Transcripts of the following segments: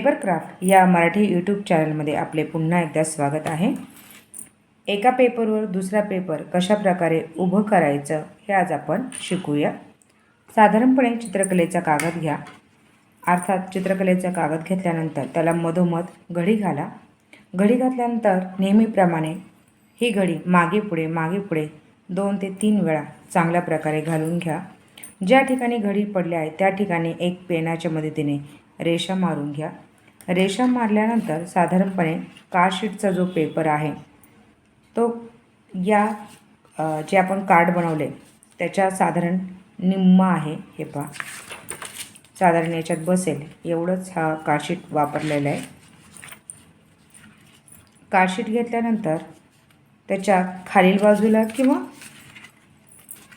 Papercraft या Marathi YouTube चॅनलमध्ये आपले पुन्हा एकदा स्वागत आहे. एका पेपरवर दुसरा पेपर कशा प्रकारे उभं करायचं हे आज आपण शिकूया. साधारणपणे चित्रकलेचा कागद घ्या. अर्थात चित्रकलेचा कागद घेतल्यानंतर त्याला मधोमध घडी घाला. घडी घातल्यानंतर नेहमीप्रमाणे ही घडी मागे पुढे मागे पुढे दोन ते तीन वेळा चांगल्या प्रकारे घालून घ्या. ज्या ठिकाणी घडी पडल्या आहे त्या ठिकाणी एक पेनाच्या मदतीने रेषा मारून घ्या. रेषा मारल्यानंतर साधारणपणे कार्डशीटचा जो पेपर आहे तो या जे आपण कार्ड बनवले त्याच्या साधारण निम्मा आहे. हे पहा. साधारण याच्यात बसेल. एवढंच हा कार्डशीट वापरलेला आहे. कार्डशीट घेतल्यानंतर त्याच्या खालील बाजूला किंवा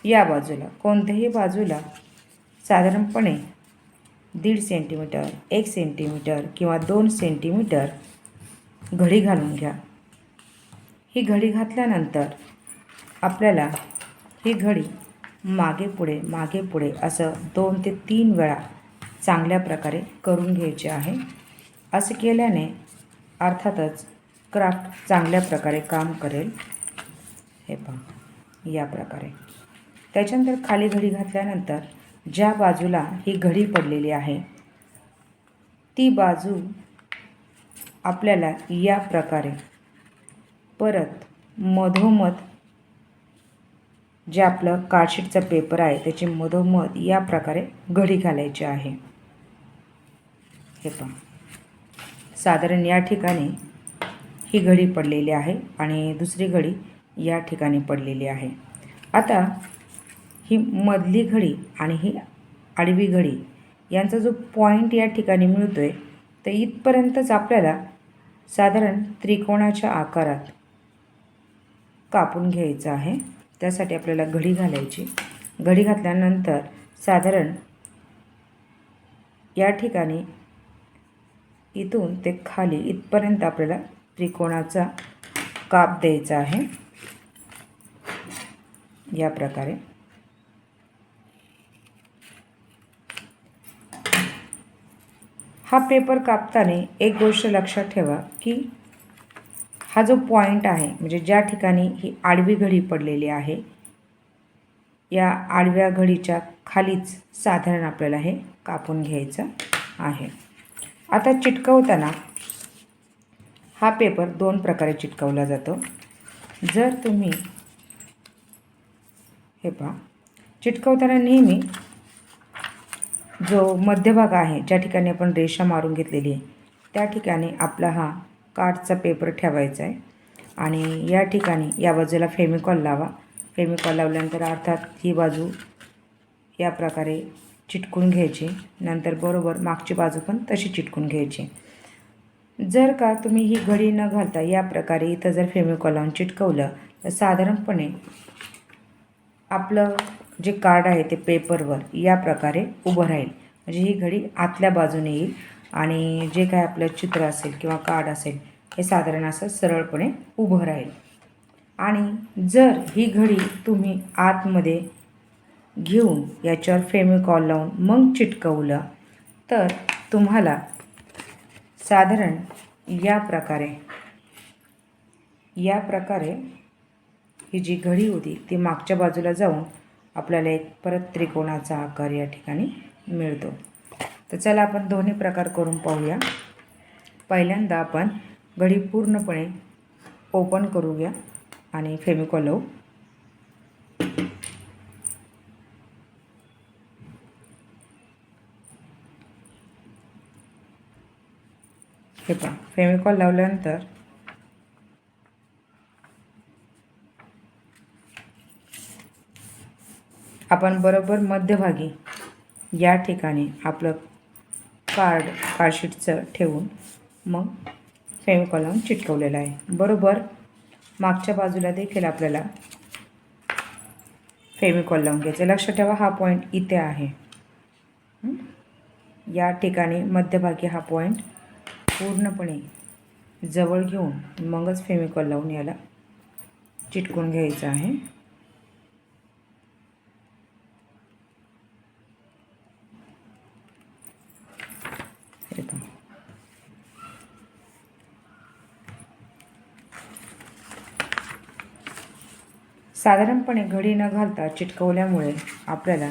या बाजूला कोणत्याही बाजूला साधारणपणे दीड सेंटीमीटर एक सेंटीमीटर किंवा दोन सेंटीमीटर घडी घालून घ्या. ही घडी घातल्यानंतर आपल्याला ही घडी मागे पुढे मागे पुढे असं दोन ते तीन वेळा चांगल्या प्रकारे करून घ्यायचे आहे. असं केल्याने अर्थातच क्राफ्ट चांगल्या प्रकारे काम करेल. हे पहा या प्रकारे. त्याच्यानंतर खाली घडी घातल्यानंतर ज्या बाजूला ही घडी पडलेली आहे ती बाजू आपल्याला या प्रकारे परत मधोमध जे आपलं कार्डशीटचा पेपर आहे त्याची मधोमध या प्रकारे घडी घालायची आहे. हे पहा. साधारण या ठिकाणी ही घडी पडलेली आहे आणि दुसरी घडी या ठिकाणी पडलेली आहे. आता ही मधली घडी आणि ही आडवी घडी यांचा जो पॉईंट या ठिकाणी मिळतो आहे तर इथपर्यंतच आपल्याला साधारण त्रिकोणाच्या आकारात कापून घ्यायचं आहे. त्यासाठी आपल्याला घडी घालायची. घडी घातल्यानंतर साधारण या ठिकाणी इथून ते खाली इथपर्यंत आपल्याला त्रिकोणाचा काप द्यायचा आहे. या प्रकारे. हा पेपर कापताना एक गोष्ट लक्षात ठेवा की हा जो पॉईंट आहे म्हणजे ज्या ठिकाणी ही आडवी घडी पडलेली आहे या आडव्या घडीच्या खालीच साधारण आपल्याला हे कापून घ्यायचं आहे. आता चिटकवताना हा पेपर दोन प्रकारे चिटकवला जातो. जर तुम्ही हे पहा चिटकवताना नेहमी जो मध्यभाग आहे ज्या ठिकाणी आपण रेषा मारून घेतलेली आहे त्या ठिकाणी आपला हा कार्डचा पेपर ठेवायचा आहे. आणि या ठिकाणी या बाजूला फेमिकॉल लावा. फेमिकॉल लावल्यानंतर अर्थात ही बाजू या प्रकारे चिटकून घ्यायची. नंतर बरोबर मागची बाजू पण तशी चिटकून घ्यायची. जर का तुम्ही ही घडी न घालता या प्रकारे इथं जर फेमिकॉल लावून चिटकवलं तर साधारणपणे आपलं जे कार्ड आहे ते पेपरवर या प्रकारे उभं राहील. म्हणजे ही घडी आतल्या बाजूने येईल आणि जे काय आपलं चित्र असेल किंवा कार्ड असेल हे साधारण असं सरळपणे उभं राहील. आणि जर ही घडी तुम्ही आतमध्ये घेऊन याच्यावर फेमिकॉल लावून मग चिटकवलं तर तुम्हाला साधारण या प्रकारे या प्रकारे ही जी घडी होती ती मागच्या बाजूला जाऊन आपल्याला एक परत त्रिकोणाचा आकार या ठिकाणी मिळतो. तर चला आपण दोन्ही प्रकार करून पाहूया. पहिल्यांदा आपण घडी पूर्णपणे ओपन करूया आणि फेमिकॉल लावू हे पहा फेमिकॉल लावल्यानंतर आपण बरोबर मध्यभागी या ठिकाणी आपलं कार्ड कार्डशीटचं ठेवून मग फेमिकॉल लावून चिटकवलेलं आहे. बरोबर? मागच्या बाजूला देखील आपल्याला फेमिकॉल लावून घ्यायचं. लक्षात ठेवा हा पॉईंट इथे आहे. या ठिकाणी मध्यभागी हा पॉईंट पूर्णपणे जवळ घेऊन मगच फेमिकॉल लावून याला चिटकून घ्यायचं आहे हे पहा साधारणपणे घडी न घालता चिटकवल्यामुळे आपल्याला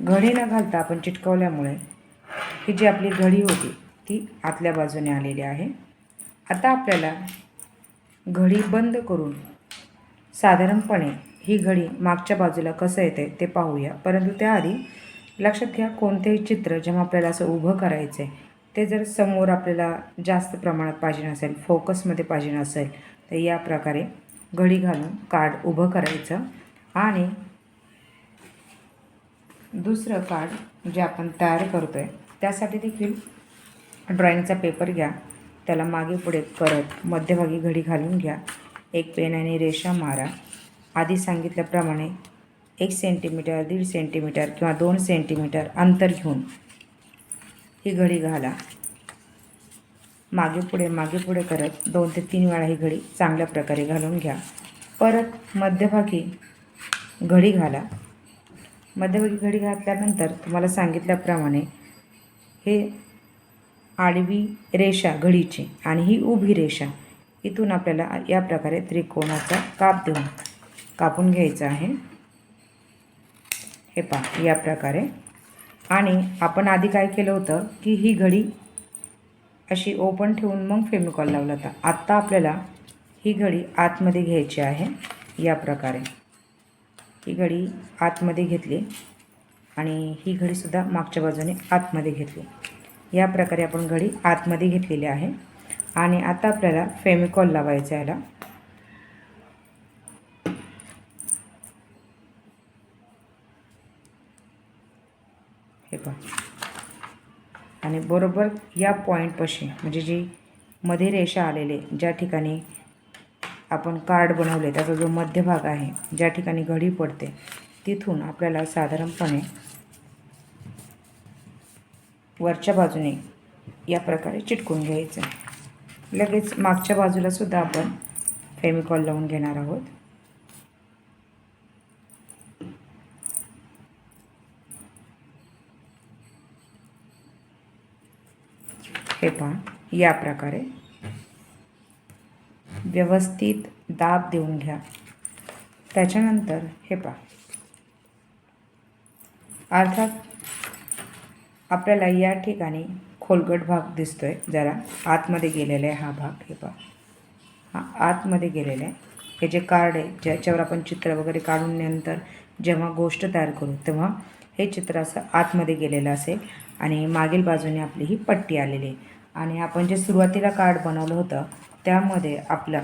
घडी न घालता आपण चिटकवल्यामुळे ही जी आपली घडी होती ती आतल्या बाजूने आलेली आहे. आता आपल्याला घडी बंद करून साधारणपणे ही घडी मागच्या बाजूला कसं येते ते पाहूया. परंतु त्याआधी लक्षात घ्या कोणतेही चित्र जेव्हा आपल्याला असं उभं करायचं आहे ते जर समोर आपल्याला जास्त प्रमाणात पाहिजे नसेल फोकसमध्ये पाहिजे नसेल तर या प्रकारे घडी घालून कार्ड उभं करायचं. आणि दुसरं कार्ड जे आपण तयार करतो आहे त्यासाठी देखील ड्रॉइंगचा पेपर घ्या. त्याला मागे पुढे करत मध्यभागी घडी घालून घ्या. एक पेन आणि रेषा मारा. आधी सांगितल्याप्रमाणे एक सेंटीमीटर दीड सेंटीमीटर किंवा दोन सेंटीमीटर अंतर घेऊन ही घडी घाला. मागे पुढे मागे पुढे करत दोन ते तीन वेळा ही घडी चांगल्या प्रकारे घालून घ्या. परत मध्यभागी घडी घाला. मध्यभागी घडी घातल्यानंतर तुम्हाला सांगितल्याप्रमाणे हे आडवी रेषा घडीची आणि ही उभी रेषा इथून आपल्याला या प्रकारे त्रिकोणाचा काप देऊन कापून घ्यायचा आहे. हे पहा या प्रकारे. आणि आपण आधी काय केलं होतं की ही घडी अशी ओपन ठेवून मग फेमिकॉल लावला होता. आत्ता आपल्याला ही घडी आतमध्ये घ्यायची आहे. या प्रकारे. ही घडी आतमध्ये घेतली आणि ही घडीसुद्धा मागच्या बाजूने आतमध्ये घेतली. या प्रकारे आपण घडी आतमध्ये घेतलेली आहे. आणि आता आपल्याला फेमिकॉल लावायचा याला हे पहा बरोबर या पॉईंटपाशी म्हणजे जी मध्ये रेषा आलेले ज्या ठिकाणी आपण कार्ड बनवले त्याचा जो मध्यभाग आहे ज्या ठिकाणी घडी पडते तिथून आपल्याला साधारणपणे वरच्या बाजूने या प्रकारे चिटकून घ्यायचं आहे. लगेच मागच्या बाजूला सुद्धा आपण फेमिकॉल लावून घेणार आहोत. हे पहा या प्रकारे. व्यवस्थित दाब देऊन घ्या. त्याच्यानंतर हे पहा. अर्थात आपल्याला या ठिकाणी खोलगट भाग दिसतो आहे जरा आतमध्ये गेलेला आहे हा भाग हे पहा. हा आतमध्ये गेलेला आहे. हे जे कार्ड आहे ज्याच्यावर आपण चित्र वगैरे काढून नंतर जेव्हा गोष्ट तयार करू तेव्हा हे चित्र असं आतमध्ये गेलेलं असेल आणि मागील बाजूने आपली ही पट्टी आलेली आहे. आणि आपण जे सुरुवातीला कार्ड बनवलं होतं त्यामध्ये आपलं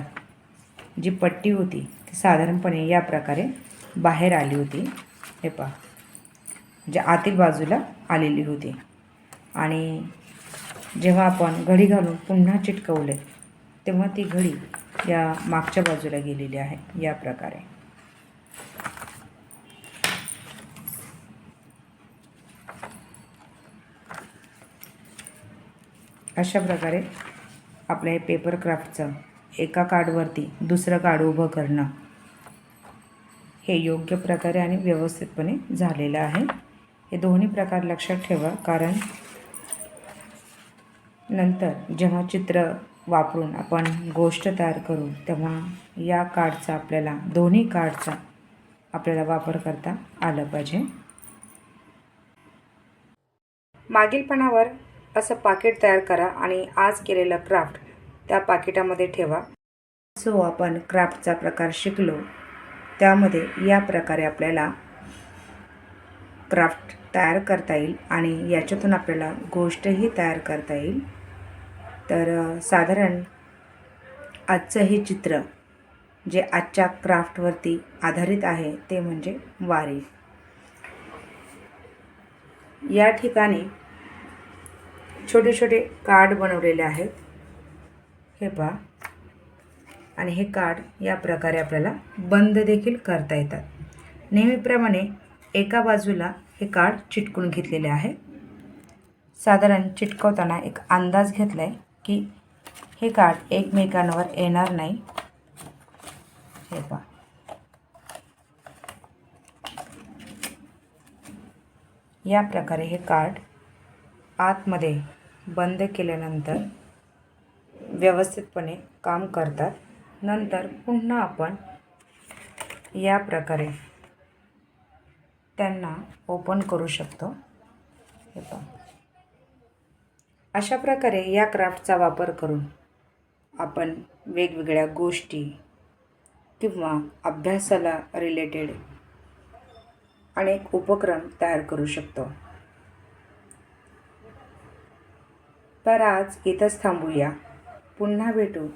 जी पट्टी होती ती साधारणपणे या प्रकारे बाहेर आली होती. हे पहा. म्हणजे आतील बाजूला आलेली होती. आणि जेव्हा आपण घडी घालून पुन्हा चिटकवले तेव्हा ती घडी या मागच्या बाजूला गेलेली आहे या प्रकारे. अशा प्रकारे आपलं हे पेपर क्राफ्टचं एका कार्डवरती दुसरं कार्ड उभं करणं हे योग्य प्रकारे आणि व्यवस्थितपणे झालेलं आहे. हे दोन्ही प्रकार लक्षात ठेवा कारण नंतर जेव्हा चित्र वापरून आपण गोष्ट तयार करू तेव्हा या कार्डचा आपल्याला दोन्ही कार्डचा आपल्याला वापर करता आलं पाहिजे. मागीलपणावर असं पाकिट तयार करा आणि आज केलेलं क्राफ्ट त्या पाकिटामध्ये ठेवा. सो आपण क्राफ्टचा प्रकार शिकलो त्यामध्ये या प्रकारे आपल्याला क्राफ्ट तयार करता येईल आणि याच्यातून आपल्याला गोष्टही तयार करता येईल. तर साधारण आजचं हे चित्र जे आजच्या क्राफ्टवरती आधारित आहे ते म्हणजे वारी. या ठिकाणी छोटे छोटे कार्ड बनवलेले आहेत. हे पहा. आणि हे कार्ड या प्रकारे आपल्याला बंद देखील करता येतात. नेहमीप्रमाणे एका बाजूला हे कार्ड चिटकून घेतलेले आहे. साधारण चिटकवताना एक अंदाज घेतला आहे की हे कार्ड एकमेकांवर येणार नाही. हे पहा. या प्रकारे हे कार्ड आतमध्ये बंद केल्यानंतर व्यवस्थितपणे काम करतात. नंतर पुन्हा आपण या प्रकारे त्यांना ओपन करू शकतो. हे अशा प्रकारे या क्राफ्टचा वापर करून आपण वेगवेगळ्या गोष्टी किंवा अभ्यासाला रिलेटेड अनेक उपक्रम तयार करू शकतो. तर आज इथंच थांबूया. पुन्हा भेटू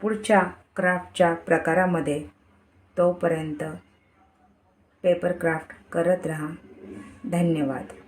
पुढच्या क्राफ्टच्या प्रकारामध्ये. तोपर्यंत पेपर क्राफ्ट करत राहा. धन्यवाद.